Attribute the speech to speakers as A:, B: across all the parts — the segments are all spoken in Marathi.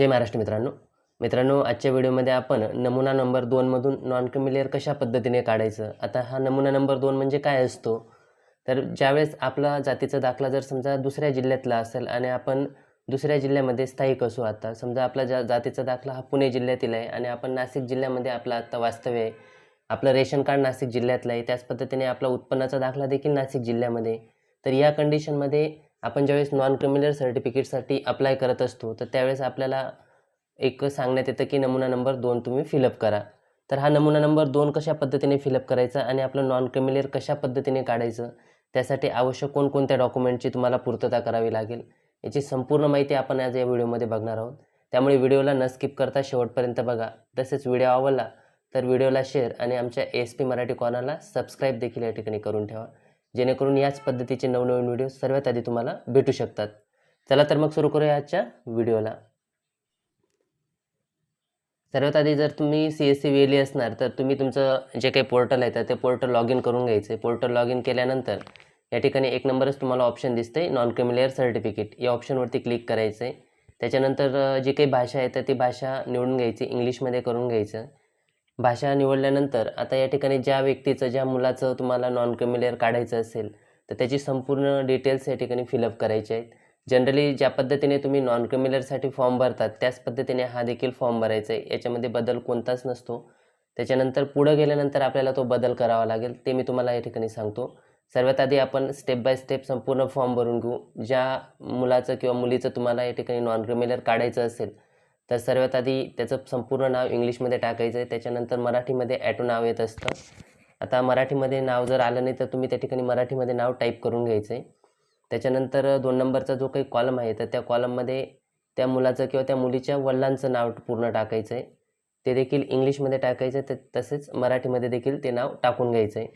A: जय महाराष्ट्र मित्रांनो. मित्रांनो आजच्या व्हिडिओमध्ये आपण नमुना नंबर दोनमधून नॉन क्रिमिलियर कशा पद्धतीने काढायचं? आता हा नमुना नंबर दोन म्हणजे काय असतो? तर ज्यावेळेस आपला जातीचा दाखला जर समजा दुसऱ्या जिल्ह्यातला असेल आणि आपण दुसऱ्या जिल्ह्यामध्ये स्थायिक असू आता समजा आपला जा जातीचा दाखला हा पुणे जिल्ह्यातील आहे आणि आपण नाशिक जिल्ह्यामध्ये आपला आत्ता वास्तव्य आहे आपलं रेशन कार्ड नाशिक जिल्ह्यातलं आहे त्याच पद्धतीने आपला उत्पन्नाचा दाखला देखील नाशिक जिल्ह्यामध्ये तर या कंडिशनमध्ये आपण ज्यावेळेस नॉन क्रिमिनल सर्टिफिकेटसाठी अप्लाय करत असतो तर त्यावेळेस आपल्याला एक सांगण्यात येतं की नमुना नंबर दोन तुम्ही फिलअप करा. तर हा नमुना नंबर दोन कशा पद्धतीने फिलअप करायचा आणि आपलं नॉन क्रिमिलियर कशा पद्धतीने काढायचं त्यासाठी आवश्यक कोणकोणत्या डॉक्युमेंटची तुम्हाला पूर्तता करावी लागेल याची संपूर्ण माहिती आपण आज या व्हिडिओमध्ये बघणार आहोत. त्यामुळे व्हिडिओला न स्किप करता शेवटपर्यंत बघा. तसेच व्हिडिओ आवडला तर व्हिडिओला शेअर आणि आमच्या एस पी मराठी कॉनरला सबस्क्राईब देखील या ठिकाणी करून ठेवा. जेणेकरून याच पद्धतीचे नवनवीन व्हिडिओ सर्वात आधी तुम्हाला भेटू शकतात. चला तर मग सुरू करूया आजच्या व्हिडिओला. सर्वात आधी जर तुम्ही सी एस सी व्ही असणार तर तुम्ही तुमचं जे काही पोर्टल आहे तर ते पोर्टल लॉग इन करून घ्यायचं. आहे पोर्टल लॉग इन केल्यानंतर या ठिकाणी एक नंबरच तुम्हाला ऑप्शन दिसते नॉन क्रिमिलेअर सर्टिफिकेट या ऑप्शनवरती क्लिक करायचं आहे त्याच्यानंतर जी काही भाषा आहे तर ती भाषा निवडून घ्यायची इंग्लिशमध्ये करून घ्यायचं. भाषा निवडल्यानंतर आता या ठिकाणी ज्या व्यक्तीचं ज्या मुलाचं तुम्हाला नॉन क्रिमिलियर काढायचं असेल तर त्याची संपूर्ण डिटेल्स या ठिकाणी फिलअप करायचे आहेत. जनरली ज्या पद्धतीने तुम्ही नॉन क्रिमिलियरसाठी फॉर्म भरतात त्याच पद्धतीने हा देखील फॉर्म भरायचा आहे. याच्यामध्ये बदल कोणताच नसतो. त्याच्यानंतर पुढं गेल्यानंतर आपल्याला तो बदल करावा लागेल ते मी तुम्हाला या ठिकाणी सांगतो. सर्वात आधी आपण स्टेप बाय स्टेप संपूर्ण फॉर्म भरून घेऊ. ज्या मुलाचं किंवा मुलीचं तुम्हाला या ठिकाणी नॉन क्रिमिलर काढायचं असेल तर सर्वात आधी त्याचं संपूर्ण नाव इंग्लिशमध्ये टाकायचं आहे त्याच्यानंतर मराठीमध्ये ॲटो नाव येत असतं. आता मराठीमध्ये नाव जर आलं नाही तर तुम्ही त्या ठिकाणी मराठीमध्ये नाव टाईप करून घ्यायचं आहे त्याच्यानंतर दोन नंबरचा जो काही कॉलम आहे तर त्या कॉलममध्ये त्या मुलाचं किंवा त्या मुलीच्या वडिलांचं नाव पूर्ण टाकायचं आहे ते देखील इंग्लिशमध्ये टाकायचं आहे तर तसेच मराठीमध्ये देखील ते नाव टाकून घ्यायचं आहे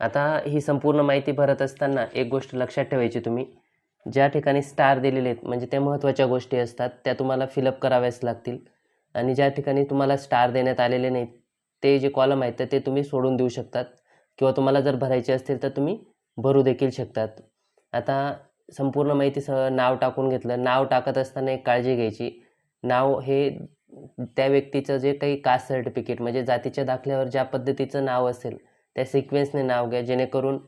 A: आता ही संपूर्ण माहिती भरत असताना एक गोष्ट लक्षात ठेवायची तुम्ही. ज्या ठिकाणी स्टार दिलेले आहेत म्हणजे त्या महत्त्वाच्या गोष्टी असतात त्या तुम्हाला फिलअप कराव्याच लागतील. आणि ज्या ठिकाणी तुम्हाला स्टार देण्यात आलेले नाहीत ते जे कॉलम आहेत तर ते तुम्ही सोडून देऊ शकतात. किंवा तुम्हाला जर भरायचे असतील तर तुम्ही भरू देखील शकतात. आता संपूर्ण माहितीसह नाव टाकून घेतलं. नाव टाकत असताना एक काळजी घ्यायची. नाव हे त्या व्यक्तीचं जे काही कास्ट सर्टिफिकेट म्हणजे जातीच्या दाखल्यावर ज्या पद्धतीचं नाव असेल त्या सिक्वेन्सने नाव घ्या. जेणेकरून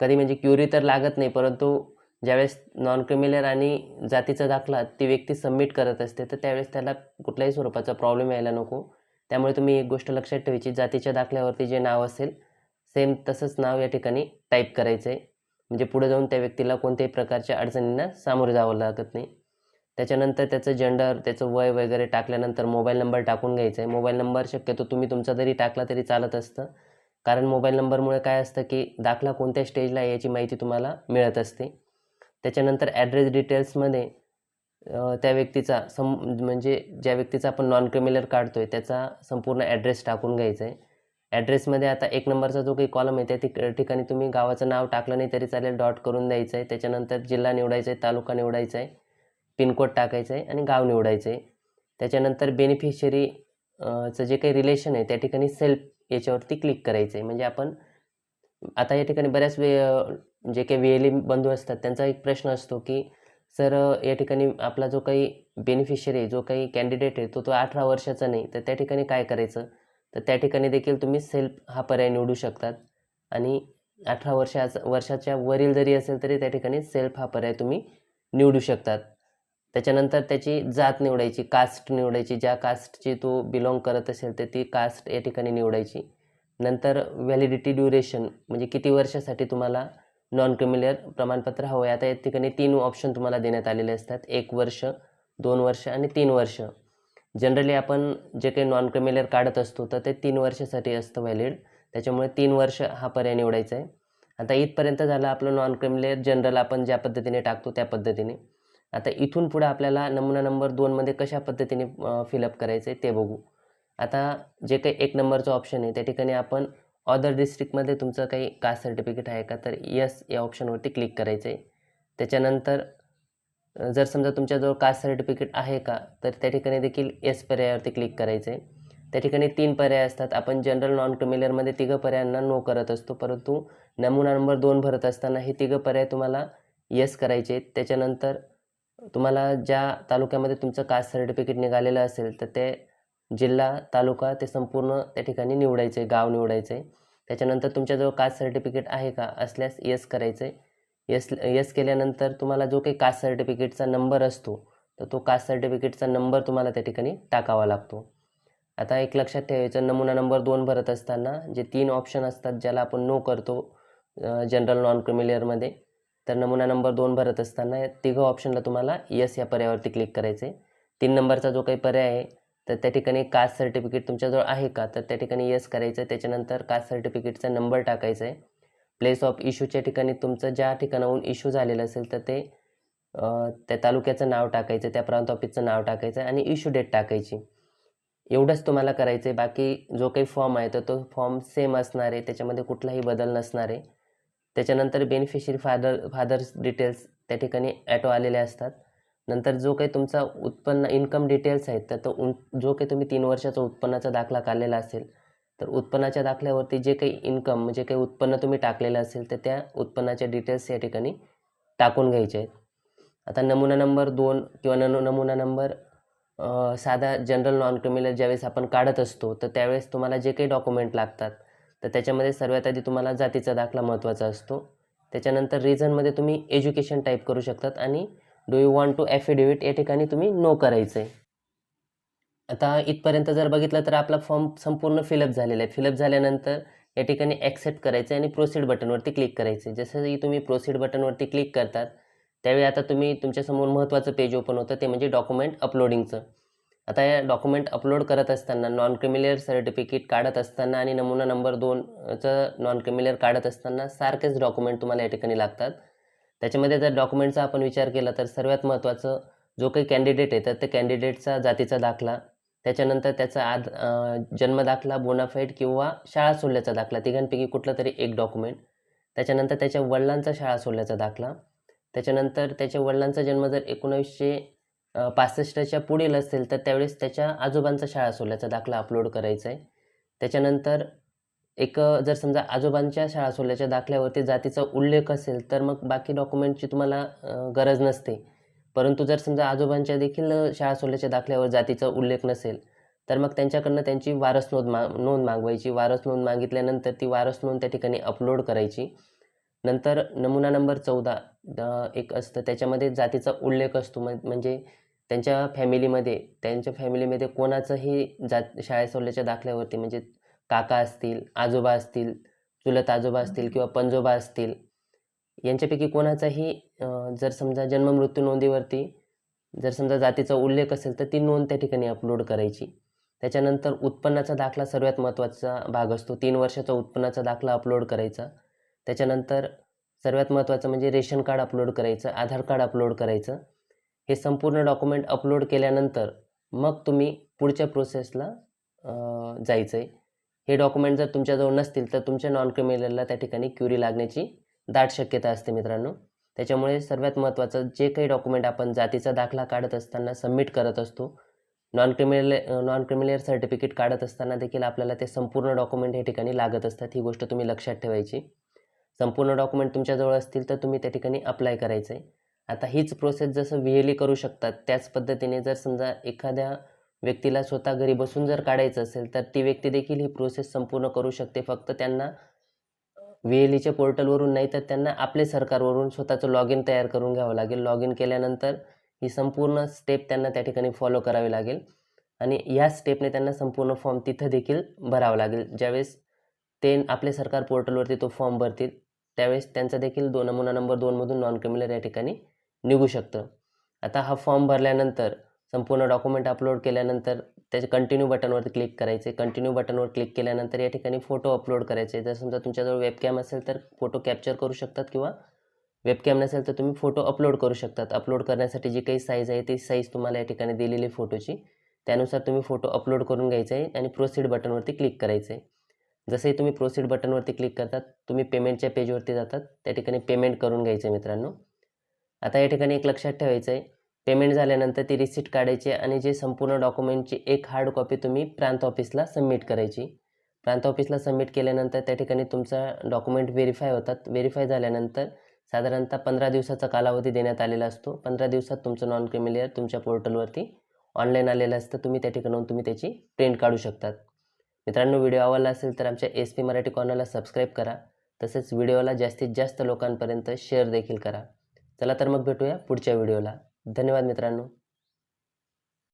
A: कधी म्हणजे क्युरी तर लागत नाही परंतु ज्यावेळेस नॉन क्रिमिलर आणि जातीचा दाखला ती व्यक्ती सबमिट करत असते तर त्यावेळेस त्याला कुठल्याही स्वरूपाचा प्रॉब्लेम यायला नको. त्यामुळे तुम्ही एक गोष्ट लक्षात ठेवायची जातीच्या दाखल्यावरती जे नाव असेल सेम तसंच नाव या ठिकाणी टाईप करायचं आहे म्हणजे पुढे जाऊन त्या व्यक्तीला कोणत्याही प्रकारच्या अडचणींना सामोरे जावं लागत नाही. त्याच्यानंतर त्याचं जेंडर त्याचं वय वगैरे टाकल्यानंतर मोबाईल नंबर टाकून घ्यायचा आहे मोबाईल नंबर शक्यतो तुम्ही तुमचा जरी टाकला तरी चालत असतं. कारण मोबाईल नंबरमुळे काय असतं की दाखला कोणत्या स्टेजला याची माहिती तुम्हाला मिळत असते. त्याच्यानंतर ॲड्रेस डिटेल्समध्ये त्या व्यक्तीचा सम म्हणजे ज्या व्यक्तीचा आपण नॉन क्रिमिनल काढतो आहे त्याचा संपूर्ण ॲड्रेस टाकून घ्यायचा आहे ॲड्रेसमध्ये आता एक नंबरचा जो काही कॉलम आहे त्या ठिक ठिकाणी तुम्ही गावाचं नाव टाकलं नाही तरी चालेल डॉट करून द्यायचं आहे त्याच्यानंतर जिल्हा निवडायचा आहे तालुका निवडायचा आहे पिनकोड टाकायचा आहे आणि गाव निवडायचं आहे त्याच्यानंतर बेनिफिशरीचं जे काही रिलेशन आहे त्या ठिकाणी सेल्फ याच्यावरती क्लिक करायचं आहे म्हणजे आपण आता या ठिकाणी बऱ्याच वे जे काही व्ही एल बंधू असतात त्यांचा एक प्रश्न असतो की सर या ठिकाणी आपला जो काही बेनिफिशियरी आहे जो काही कॅन्डिडेट आहे तो तो अठरा वर्षाचा नाही तर त्या ठिकाणी काय करायचं? तर त्या ठिकाणी देखील तुम्ही सेल्फ हा पर्याय निवडू शकतात. आणि अठरा वर्षाचा वर्षाच्या वरील जरी असेल तरी त्या ठिकाणी सेल्फ हा पर्याय तुम्ही निवडू शकतात. त्याच्यानंतर त्याची जात निवडायची कास्ट निवडायची ज्या कास्टची तो बिलॉंग करत असेल तर ती कास्ट या ठिकाणी निवडायची. नंतर व्हॅलिडिटी ड्युरेशन म्हणजे किती वर्षासाठी तुम्हाला नॉन क्रिमिलियर प्रमाणपत्र हवं आहे आता या ठिकाणी तीन ऑप्शन तुम्हाला देण्यात आलेले असतात. एक वर्ष दोन वर्ष आणि तीन वर्ष. जनरली आपण जे काही नॉन क्रिमिलियर काढत असतो तर ते तीन वर्षासाठी असतं व्हॅलिड त्याच्यामुळे तीन वर्ष हा पर्याय निवडायचा आहे. आता इथपर्यंत झालं आपलं नॉन क्रिमिलियर जनरल आपण ज्या पद्धतीने टाकतो त्या पद्धतीने. आता इथून पुढं आपल्याला नमुना नंबर दोनमध्ये कशा पद्धतीने फिलअप करायचं आहे ते बघू. आता जे काही एक नंबरचं ऑप्शन आहे त्या ठिकाणी आपण अदर डिस्ट्रिक्टमध्ये तुमचं काही कास्ट सर्टिफिकेट आहे का तर यस या ऑप्शनवरती क्लिक करायचं आहे त्याच्यानंतर जर समजा तुमच्याजवळ कास्ट सर्टिफिकेट आहे का तर त्या ठिकाणी देखील येस पर्यायावरती क्लिक करायचं आहे त्या ठिकाणी तीन पर्याय असतात. आपण जनरल नॉन क्रिमिलियरमध्ये तिघं पर्यायांना नो करत असतो परंतु नमुना नंबर दोन भरत असताना हे तिघं पर्याय तुम्हाला येस करायचे आहेत त्याच्यानंतर तुम्हाला ज्या तालुक्यामध्ये तुमचं कास्ट सर्टिफिकेट निघालेलं असेल तर ते जिल्हा तालुका ते संपूर्ण त्या ठिकाणी निवडायचं आहे गाव निवडायचं आहे त्याच्यानंतर तुमच्याजवळ कास्ट सर्टिफिकेट आहे का? असल्यास येस करायचं आहे येस येस केल्यानंतर तुम्हाला जो काही कास्ट सर्टिफिकेटचा नंबर असतो तर तो कास्ट सर्टिफिकेटचा नंबर तुम्हाला त्या ठिकाणी टाकावा लागतो. आता एक लक्षात ठेवायचं नमुना नंबर दोन भरत असताना जे तीन ऑप्शन असतात ज्याला आपण नो करतो जनरल नॉन क्रिमिलियरमध्ये तर नमुना नंबर दोन भरत असताना या तिघं ऑप्शनला तुम्हाला यस या पर्यायावरती क्लिक करायचं आहे तीन नंबरचा जो काही पर्याय आहे तर त्या ठिकाणी कास्ट सर्टिफिकेट तुमच्याजवळ आहे का? तर त्या ठिकाणी यस करायचं आहे त्याच्यानंतर कास्ट सर्टिफिकेटचा नंबर टाकायचा आहे प्लेस ऑफ इश्यूच्या ठिकाणी तुमचं ज्या ठिकाणाहून इश्यू झालेलं असेल तर ते त्या तालुक्याचं नाव टाकायचं त्या प्रांत ऑफिसचं नाव टाकायचं आणि इश्यू डेट टाकायची. एवढंच तुम्हाला करायचं आहे बाकी जो काही फॉर्म आहे तर तो फॉर्म सेम असणार आहे. त्याच्यामध्ये कुठलाही बदल नसणार आहे. त्याच्यानंतर बेनिफिशियरी फादर फादर्स डिटेल्स त्या ठिकाणी ॲटो आलेले असतात. नंतर जो काही तुमचा उत्पन्न इन्कम डिटेल्स आहेत तर तो उन जो काही तुम्ही तीन वर्षाचा उत्पन्नाचा दाखला काढलेला असेल तर उत्पन्नाच्या दाखल्यावरती जे काही इन्कम म्हणजे काही उत्पन्न तुम्ही टाकलेलं असेल तर त्या उत्पन्नाच्या डिटेल्स या ठिकाणी टाकून घ्यायचे आहेत. आता नमुना नंबर दोन किंवा ननु नमुना नंबर साधा जनरल नॉन क्रिमिनल ज्यावेळेस आपण काढत असतो तर त्यावेळेस तुम्हाला जे काही डॉक्युमेंट लागतात तर त्याच्यामध्ये सर्वात आधी तुम्हाला जातीचा दाखला महत्त्वाचा असतो. त्याच्यानंतर रिझनमध्ये तुम्ही एज्युकेशन टाईप करू शकतात आणि do you want to affidavit या ठिकाणी तुम्ही नो करायचं आहे आता इथपर्यंत जर बघितलं तर आपला फॉर्म संपूर्ण फिलअप झालेला आहे. फिलअप झाल्यानंतर या ठिकाणी ॲक्सेप्ट करायचं आहे आणि प्रोसीड बटनवरती क्लिक करायचं आहे जसं की तुम्ही प्रोसीड बटनवरती क्लिक करतात त्यावेळी आता तुम्ही तुमच्यासमोर महत्त्वाचं पेज ओपन होतं ते म्हणजे डॉक्युमेंट अपलोडिंगचं आता या डॉक्युमेंट अपलोड करत असताना नॉन क्रिमिलियर सर्टिफिकेट काढत असताना आणि नमुना नंबर दोनचं नॉन क्रिमिलियर काढत असताना सारखेच डॉक्युमेंट तुम्हाला या ठिकाणी लागतात. त्याच्यामध्ये जर डॉक्युमेंटचा आपण विचार केला तर सर्वात महत्त्वाचं जो काही कॅन्डिडेट आहे तर त्या कॅन्डिडेटचा जातीचा दाखला त्याच्यानंतर त्याचा आध जन्मदाखला बोनाफाईड किंवा शाळा सोडल्याचा दाखला तिघांपैकी कुठला तरी एक डॉक्युमेंट त्याच्यानंतर त्याच्या वडिलांचा शाळा सोडल्याचा दाखला त्याच्यानंतर त्याच्या वडिलांचा जन्म जर एकोणीसशे पासष्टच्या पुढील असेल तर त्यावेळेस त्याच्या आजोबांचा शाळा सोडल्याचा दाखला अपलोड करायचा आहे त्याच्यानंतर एक जर समजा आजोबांच्या शाळा सोडल्याच्या दाखल्यावरती जातीचा उल्लेख असेल तर मग बाकी डॉक्युमेंटची तुम्हाला गरज नसते. परंतु जर समजा आजोबांच्या देखील शाळा सोडल्याच्या दाखल्यावर जातीचा उल्लेख नसेल तर मग त्यांच्याकडनं त्यांची वारस नोंद मा नोंद मागवायची. वारस नोंद मागितल्यानंतर ती वारस नोंद त्या ठिकाणी अपलोड करायची. नंतर नमुना नंबर चौदा एक असतं त्याच्यामध्ये जातीचा उल्लेख असतो. म्हणजे त्यांच्या फॅमिलीमध्ये त्यांच्या फॅमिलीमध्ये कोणाचंही जात शाळा सोडल्याच्या दाखल्यावरती म्हणजे काका असतील आजोबा असतील चुलत आजोबा असतील किंवा पणजोबा असतील यांच्यापैकी कोणाचाही जर समजा जन्ममृत्यू नोंदीवरती जर समजा जातीचा उल्लेख असेल तर ती नोंद त्या ठिकाणी अपलोड करायची. त्याच्यानंतर उत्पन्नाचा दाखला सर्वात महत्त्वाचा भाग असतो. तीन वर्षाचा उत्पन्नाचा दाखला अपलोड करायचा. त्याच्यानंतर सर्वात महत्त्वाचं म्हणजे रेशन कार्ड अपलोड करायचं आधार कार्ड अपलोड करायचं. हे संपूर्ण डॉक्युमेंट अपलोड केल्यानंतर मग तुम्ही पुढच्या प्रोसेसला जायचं आहे हे डॉक्युमेंट जर तुमच्याजवळ नसतील तर तुमच्या नॉन क्रिमिनलला त्या ठिकाणी क्युरी लागण्याची दाट शक्यता असते मित्रांनो. त्याच्यामुळे सर्वात महत्त्वाचं जे काही डॉक्युमेंट आपण जातीचा दाखला काढत असताना सबमिट करत असतो non criminal non creamy layer certificate काढत असताना देखील आपल्याला ते संपूर्ण डॉक्युमेंट या ठिकाणी लागत असतात ही गोष्ट तुम्ही लक्षात ठेवायची. संपूर्ण डॉक्युमेंट तुमच्याजवळ असतील तर तुम्ही त्या ठिकाणी अप्लाय करायचं आहे आता हीच प्रोसेस जसं व्ही करू शकतात त्याच पद्धतीने जर समजा एखाद्या व्यक्तीला स्वतः घरी बसून जर काढायचं असेल तर ती व्यक्ती देखील ही प्रोसेस संपूर्ण करू शकते. फक्त त्यांना व्ही एल ईच्या पोर्टलवरून नाही तर त्यांना आपले सरकारवरून स्वतःचं लॉग इन तयार करून घ्यावं लागेल. लॉग इन केल्यानंतर ही संपूर्ण स्टेप त्यांना त्या ठिकाणी फॉलो करावी लागेल. आणि या स्टेपने त्यांना संपूर्ण फॉर्म तिथं देखील भरावा लागेल. ज्यावेळेस ते आपले सरकार पोर्टलवरती तो फॉर्म भरतील त्यावेळेस त्यांचा देखील दोन नमुना नंबर दोनमधून नॉन क्रिमिनल या ठिकाणी निघू शकतं. आता हा फॉर्म भरल्यानंतर संपूर्ण डॉक्युमेंट अपलोड केल्यानंतर त्याचे कंटिन्यू बटनवरती क्लिक करायचे. कंटिन्यू बटनवर क्लिक केल्यानंतर या ठिकाणी फोटो अपलोड करायचे. जर समजा तुमच्याजवळ वेबकॅम असेल तर फोटो कॅप्चर करू शकतात किंवा वेबकॅम नसेल तर तुम्ही फोटो अपलोड करू शकतात. अपलोड करण्यासाठी जी काही साईज आहे ती साईज तुम्हाला या ठिकाणी दिलेली फोटोची त्यानुसार तुम्ही फोटो अपलोड करून घ्यायचा आहे आणि प्रोसीड बटनवरती क्लिक करायचं आहे. जसंही तुम्ही प्रोसीड बटनवरती क्लिक करतात तुम्ही पेमेंटच्या पेजवरती जातात. त्या ठिकाणी पेमेंट करून घ्यायचं आहे मित्रांनो. आता या ठिकाणी एक लक्षात ठेवायचं आहे. पेमेंट झाल्यानंतर ती रिसिट काढायची आणि जे संपूर्ण डॉक्युमेंटची एक हार्ड कॉपी तुम्ही प्रांत ऑफिसला सबमिट करायची. प्रांत ऑफिसला सबमिट केल्यानंतर त्या ठिकाणी तुमचा डॉक्युमेंट व्हेरीफाय होतात. व्हेरीफाय झाल्यानंतर साधारणतः पंधरा दिवसाचा कालावधी देण्यात आलेला असतो. पंधरा दिवसात तुमचं नॉन क्रिमिलियर तुमच्या पोर्टलवरती ऑनलाईन आलेलं असतं. तुम्ही त्या ठिकाणाहून तुम्ही त्याची प्रिंट काढू शकतात. मित्रांनो व्हिडिओ आवडला असेल तर आमच्या एस पी मराठी कॉर्नरला सबस्क्राईब करा. तसेच व्हिडिओला जास्तीत जास्त लोकांपर्यंत शेअर देखील करा. चला तर मग भेटूया पुढच्या व्हिडिओला धन्यवाद मित्रांनो.